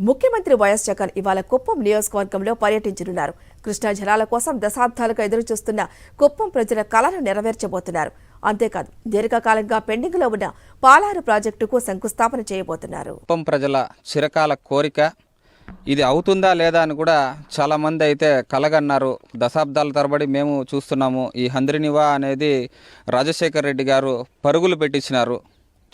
ముఖ్యమంత్రి వైఎస్ జగన్ ఇవాళ కుప్పం నియోజకవర్గంలో పర్యటించనున్నారు. కృష్ణా జలాల కోసం దశాబ్దాలుగా ఎదురుచూస్తున్న కుప్పం ప్రజల కళను నెరవేర్చబోతున్నారు. అంతేకాదు దీర్ఘకాలంగా పెండింగ్లో ఉన్న పాలారు ప్రాజెక్టుకు శంకుస్థాపన చేయబోతున్నారు. కుప్పం ప్రజల చిరకాల కోరిక ఇది అవుతుందా లేదా అని కూడా చాలామంది అయితే కలగన్నారు. దశాబ్దాల తరబడి మేము చూస్తున్నాము. ఈ హంద్రినివా అనేది రాజశేఖర్ రెడ్డి గారు పరుగులు పెట్టించినారు.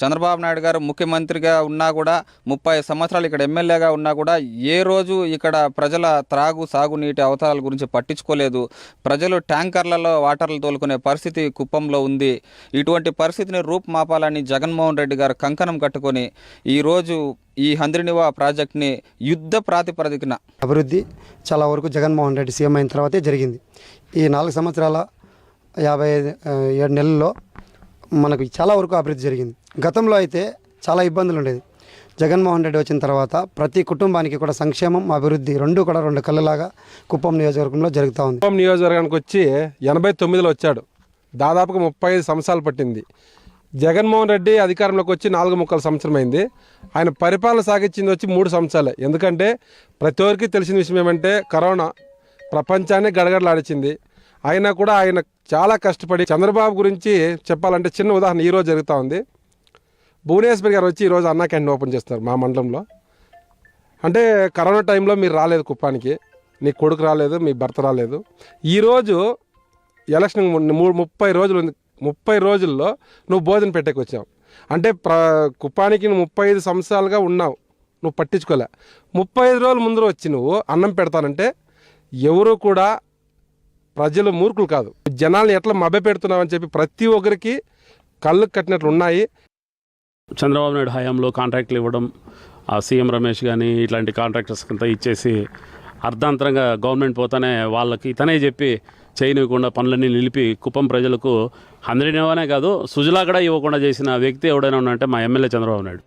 చంద్రబాబు నాయుడు గారు ముఖ్యమంత్రిగా ఉన్నా కూడా ముప్పై సంవత్సరాలు ఇక్కడ ఎమ్మెల్యేగా ఉన్నా కూడా ఏ రోజు ఇక్కడ ప్రజల త్రాగు సాగునీటి అవసరాల గురించి పట్టించుకోలేదు. ప్రజలు ట్యాంకర్లలో వాటర్లు తోలుకునే పరిస్థితి కుప్పంలో ఉంది. ఇటువంటి పరిస్థితిని రూపుమాపాలని జగన్మోహన్ రెడ్డి గారు కంకణం కట్టుకొని ఈరోజు ఈ హంద్రినివా ప్రాజెక్ట్ని యుద్ధ ప్రాతిపదికన అభివృద్ధి చాలా వరకు జగన్మోహన్ రెడ్డి సీఎం అయిన తర్వాతే జరిగింది. ఈ నాలుగు సంవత్సరాల యాభై ఐదు, ఏడు నెలల్లో మనకు చాలా వరకు అభివృద్ధి జరిగింది. గతంలో అయితే చాలా ఇబ్బందులు ఉండేది. జగన్మోహన్ రెడ్డి వచ్చిన తర్వాత ప్రతి కుటుంబానికి కూడా సంక్షేమం అభివృద్ధి రెండు కూడా రెండు కళ్ళలాగా కుప్పం నియోజకవర్గంలో జరుగుతూ ఉంది. కుప్పం నియోజకవర్గానికి వచ్చి ఎనభై తొమ్మిదిలో వచ్చాడు. దాదాపుగా ముప్పై ఐదు సంవత్సరాలు పట్టింది. జగన్మోహన్ రెడ్డి అధికారంలోకి వచ్చి నాలుగు ముక్కల సంవత్సరం అయింది. ఆయన పరిపాలన సాగించింది వచ్చి మూడు సంవత్సరాలే. ఎందుకంటే ప్రతి ఒక్కరికి తెలిసిన విషయం ఏమంటే కరోనా ప్రపంచాన్ని గడగడలాడించింది. అయినా కూడా ఆయన చాలా కష్టపడి చంద్రబాబు గురించి చెప్పాలంటే చిన్న ఉదాహరణ ఈరోజు జరుగుతూ ఉంది. భువనేశ్వర్ గారు వచ్చి ఈరోజు అన్నా క్యాంటీన్ ఓపెన్ చేస్తారు మా మండలంలో. అంటే కరోనా టైంలో మీరు రాలేదు కుప్పానికి. నీ కొడుకు రాలేదు మీ భర్త రాలేదు. ఈరోజు ఎలక్షన్ మూడు ముప్పై రోజులు ఉంది. ముప్పై రోజుల్లో నువ్వు భోజనం పెట్టేకి వచ్చావు. అంటే ప్ర కుప్పానికి నువ్వు ముప్పై ఐదు సంవత్సరాలుగా ఉన్నావు. నువ్వు పట్టించుకోలే. ముప్పై ఐదు రోజుల ముందు వచ్చి నువ్వు అన్నం పెడతానంటే ఎవరు కూడా ప్రజలు మూర్ఖులు కాదు. జనాల్ని ఎట్లా మభ్య అని చెప్పి ప్రతి ఒక్కరికి కళ్ళు కట్టినట్లు ఉన్నాయి. చంద్రబాబు నాయుడు హయాంలో కాంట్రాక్ట్లు ఇవ్వడం ఆ సీఎం రమేష్ కానీ ఇట్లాంటి కాంట్రాక్టర్స్ అంతా ఇచ్చేసి అర్ధాంతరంగా గవర్నమెంట్ పోతానే వాళ్ళకి ఇతనే చెప్పి చేయనివ్వకుండా పనులన్నీ నిలిపి కుప్పం ప్రజలకు అందరినివ్వనే కాదు సుజలా కూడా ఇవ్వకుండా చేసిన వ్యక్తి ఎవడైనా ఉన్నాడంటే మా ఎమ్మెల్యే చంద్రబాబు నాయుడు.